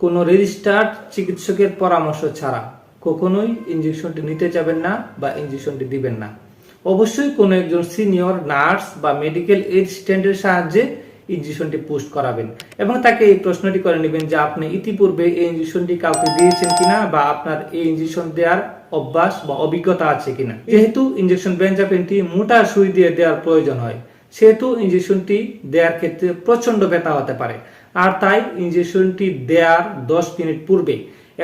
কোনো রেজিস্টার্ড চিকিৎসকের পরামর্শ ছাড়া কখনোই ইঞ্জেকশনটি নিতে যাবেন না বা ইঞ্জেকশনটি দিবেন না। অবশ্যই কোনো একজন সিনিয়র নার্স বা মেডিকেল এসিস্ট্যান্টের সাহায্যে ইঞ্জেকশনটি পোস্ট করাবেন এবং তাকে এই প্রশ্নটি করে নেবেন যে আপনি ইতিপূর্বে এই ইঞ্জেকশনটি কাউকে দিয়েছেন কিনা বা আপনার এই ইঞ্জেকশন দেওয়ার অভ্যাস বা অভিজ্ঞতা আছে কিনা। যেহেতু ইঞ্জেকশন বেঞ্জাপিনটি মোটা সুই দিয়ে দেওয়ার প্রয়োজন হয় সেহেতু ইঞ্জেকশনটি দেওয়ার ক্ষেত্রে প্রচণ্ড ব্যথা হতে পারে। আর তাই ইঞ্জেকশনটি দেওয়ার দশ মিনিট পূর্বে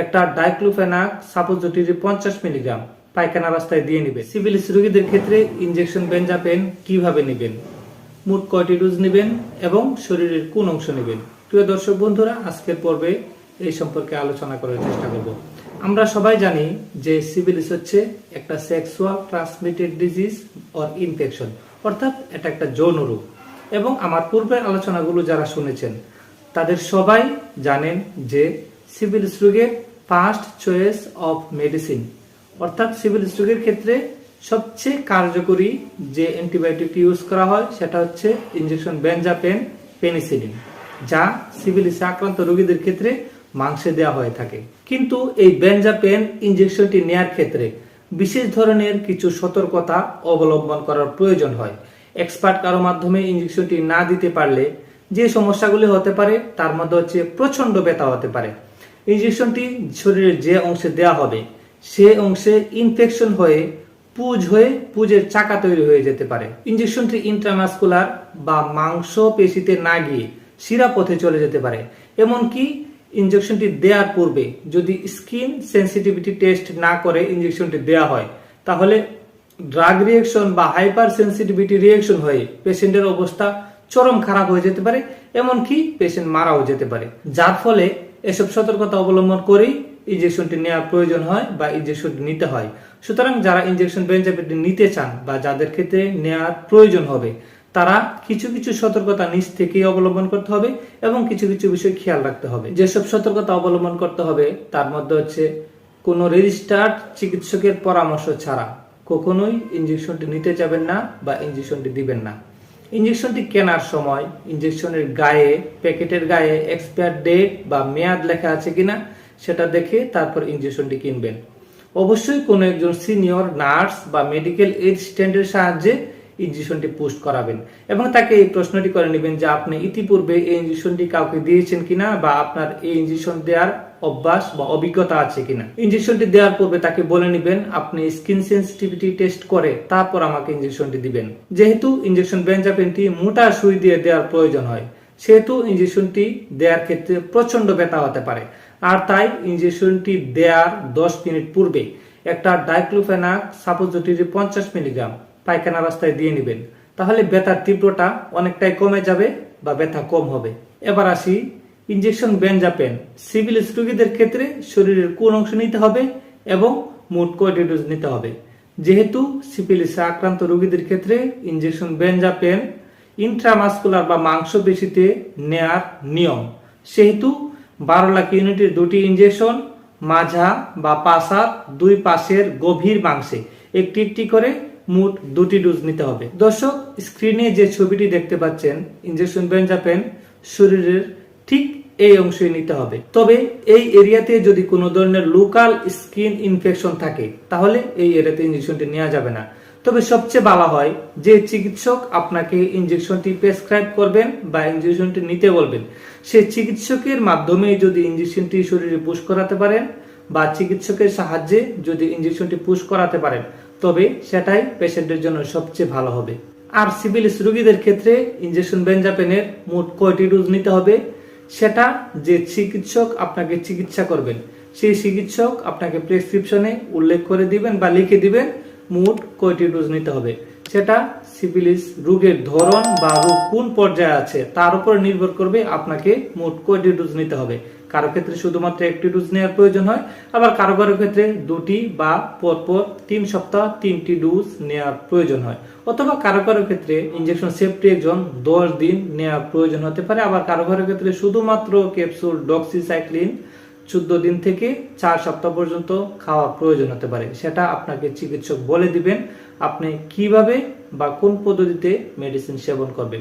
একটা ডাইক্লোফেনাক সাপোজিটরি পঞ্চাশ মিলিগ্রাম, পায়খানা রাস্তায় দিয়ে নেবেন সিভিলিস রোগীদের ক্ষেত্রে ইঞ্জেকশন বেঞ্জাপেন কীভাবে নেবেন? মোট কয়টি ডোজ নেবেন এবং শরীরের কোন অংশ নেবেন? প্রিয় দর্শক বন্ধুরা, আজকের পর্বে এই সম্পর্কে আলোচনা করার চেষ্টা করব। আমরা সবাই জানি যে সিভিলিস হচ্ছে একটা sexual transmitted disease or infection অর্থাৎ এটা একটা যৌন রূপ। এবং আমার পূর্বের আলোচনাগুলো যারা শুনেছেন, তাদের সবাই জানেন যে সিভিল রোগের ফার্স্ট চয়েস অফ মেডিসিন অর্থাৎ সিভিল রোগের ক্ষেত্রে সবচেয়ে কার্যকরী যে অ্যান্টিবায়োটিকটি ইউজ করা হয়, সেটা হচ্ছে ইনজেকশন বেনজাপেন পেনিসিলিন যা সিভিলিসে আক্রান্ত রোগীদের ক্ষেত্রে মাংসে দেওয়া হয়ে থাকে। কিন্তু এই বেনজাপেন ইঞ্জেকশনটি নেয়ার ক্ষেত্রে বিশেষ ধরনের কিছু সতর্কতা অবলম্বন করার প্রয়োজন হয়। এক্সপার্ট কারও মাধ্যমে ইঞ্জেকশনটি না দিতে পারলে যে সমস্যাগুলি হতে পারে, তার মধ্যে হচ্ছে প্রচণ্ড ব্যথা হতে পারে। ইঞ্জেকশনটি শরীরের যে অংশে দেওয়া হবে, সে অংশে ইনফেকশন হয়ে পুজ হয়ে পুজের চাকা তৈরি হয়ে যেতে পারে। ইঞ্জেকশনটি ইন্ট্রামাসকুলার বা মাংস পেশিতে না গিয়ে শিরা পথে চলে যেতে পারে। এমনকি ইনজেকশনটি দেওয়ার পূর্বে যদি স্কিন সেন্সিটিভিটি টেস্ট না করে ইনজেকশনটি দেওয়া হয়, তাহলে ড্রাগ রিয়েকশন বা হাইপার সেন্সিটিভিটি রিয়েকশন হয়ে পেশেন্টের অবস্থা চরম খারাপ হয়ে যেতে পারে, এমনকি পেশেন্ট মারাও যেতে পারে। যার ফলে এসব সতর্কতা অবলম্বন করেই ইনজেকশনটি নেওয়ার প্রয়োজন হয় বা ইনজেকশনটি নিতে হয়। সুতরাং যারা ইনজেকশন বেঞ্জাপিনটি নিতে চান বা যাদের ক্ষেত্রে নেওয়ার প্রয়োজন হবে তারা কিছু কিছু সতর্কতা নিজ থেকেই অবলম্বন করতে হবে এবং কিছু কিছু বিষয় খেয়াল রাখতে হবে। যেসব সতর্কতা অবলম্বন করতে হবে, তার মধ্যে হচ্ছে কোনো রেজিস্টার্ড চিকিৎসকের পরামর্শ ছাড়া কখনোই ইনজেকশনটি নিতে যাবেন না বা ইনজেকশনটি দিবেন না। ইনজেকশনটি কেনার সময় ইনজেকশনের গায়ে, প্যাকেটের গায়ে এক্সপায়ার ডেট বা মেয়াদ লেখা আছে কিনা সেটা দেখে তারপর ইনজেকশনটি কিনবেন। অবশ্যই কোনো একজন সিনিয়র নার্স বা মেডিকেল এসিস্ট্যান্টের সাহায্যে ইনজেকশনটি পোস্ট করাবেন এবং তাকে এই প্রশ্নটি করে নেবেন যে আপনি ইতিপূর্বে এই ইনজেকশনটি কাউকে দিয়েছেন কিনা বা আপনার এই ইনজেকশন দেওয়ার অভ্যাস বা অভিজ্ঞতা আছে কিনা। ইনজেকশনটি দেওয়ার পূর্বে তাকে বলে নেবেন, আপনি স্কিন সেন্সিটিভিটি টেস্ট করে তারপর আমাকে ইনজেকশনটি দিবেন। যেহেতু ইনজেকশন বেঞ্জাপিনটি মোটা সুই দিয়ে দেওয়ার প্রয়োজন হয়, সেহেতু ইনজেকশনটি দেওয়ার ক্ষেত্রে প্রচণ্ড ব্যথা হতে পারে। আর তাই ইনজেকশনটি দেওয়ার দশ মিনিট পূর্বে একটা ডাইক্লোফেনাক সাপোজিটরি পঞ্চাশ মিলিগ্রাম পায়খানা রাস্তায় দিয়ে নেবেন। তাহলে ব্যথার তীব্রতা অনেকটাই কমে যাবে বা ব্যথা কম হবে। এবার আসি ইনজেকশন বেনজাপেন সিভিলিস রোগীদের ক্ষেত্রে শরীরের কোন অংশ নিতে হবে এবং মোট কয়টি ডোজ নিতে হবে? যেহেতু সিপিলিসে আক্রান্ত রোগীদের ক্ষেত্রে ইনজেকশন বেনজাপেন ইন্ট্রামাসকুলার বা মাংসপেশিতে নেয়ার নিয়ম। সেহেতু বারো লাখ ইউনিটের দুটি ইনজেকশন মাঝা বা পাশার দুই পাশের গভীর মাংসে একটি একটি করে মোট দুটি ডোজ নিতে হবে। দর্শক, স্ক্রিনে যে ছবিটি দেখতে পাচ্ছেন ইনজেকশন বেঞ্জাপেন শরীরের ঠিক এই অংশে নিতে হবে। তবে এই এরিয়াতে যদি কোনো ধরনের লোকাল স্কিন ইনফেকশন থাকে, তাহলে এই এরিয়াতে ইনজেকশনটি নেওয়া যাবে না। তবে সবচেয়ে ভালো হয় যে চিকিৎসক আপনাকে ইনজেকশনটি প্রেসক্রাইব করবেন বা ইনজেকশনটি নিতে বলবেন। সেই চিকিৎসকের মাধ্যমে যদি ইনজেকশনটি শরীরে পুশ করাতে পারেন বা চিকিৎসকের সাহায্যে যদি ইনজেকশনটি পুশ করাতে পারেন তবে সেটাই পেশেন্টের জন্য সবচেয়ে ভালো হবে। আর সিভিলিস রোগীদের ক্ষেত্রে ইঞ্জেকশন বেঞ্জাপেনের মোট কয়টি ডোজ নিতে হবে? সেটা যে চিকিৎসক আপনাকে চিকিৎসা করবেন, সেই চিকিৎসক আপনাকে প্রেসক্রিপশনে উল্লেখ করে দিবেন বা লিখে দিবেন মোট কয়টি ডোজ নিতে হবে। সেটা সিভিলিস রোগের ধরন বা রোগ কোন পর্যায়ে আছে, তার উপর নির্ভর করবে আপনাকে মোট কয়টি ডোজ নিতে হবে। কারও ক্ষেত্রে শুধুমাত্র একটি ডোজ নেওয়ার প্রয়োজন হয়, আবার কারও কারও ক্ষেত্রে দুটি বা পরপর তিন সপ্তাহ তিনটি ডোজ নেওয়ার প্রয়োজন হয়। অথবা কারও কারও ক্ষেত্রে ইনজেকশন সেফটি একজন দশ দিন নেওয়ার প্রয়োজন হতে পারে, আবার কারও কারও ক্ষেত্রে শুধুমাত্র ক্যাপসুল ডক্সিসাইক্লিন চোদ্দ দিন থেকে চার সপ্তাহ পর্যন্ত খাওয়া প্রয়োজন হতে পারে। সেটা আপনাকে চিকিৎসক বলে দিবেন। আপনি কীভাবে বা কোন পদ্ধতিতে মেডিসিন সেবন করবেন?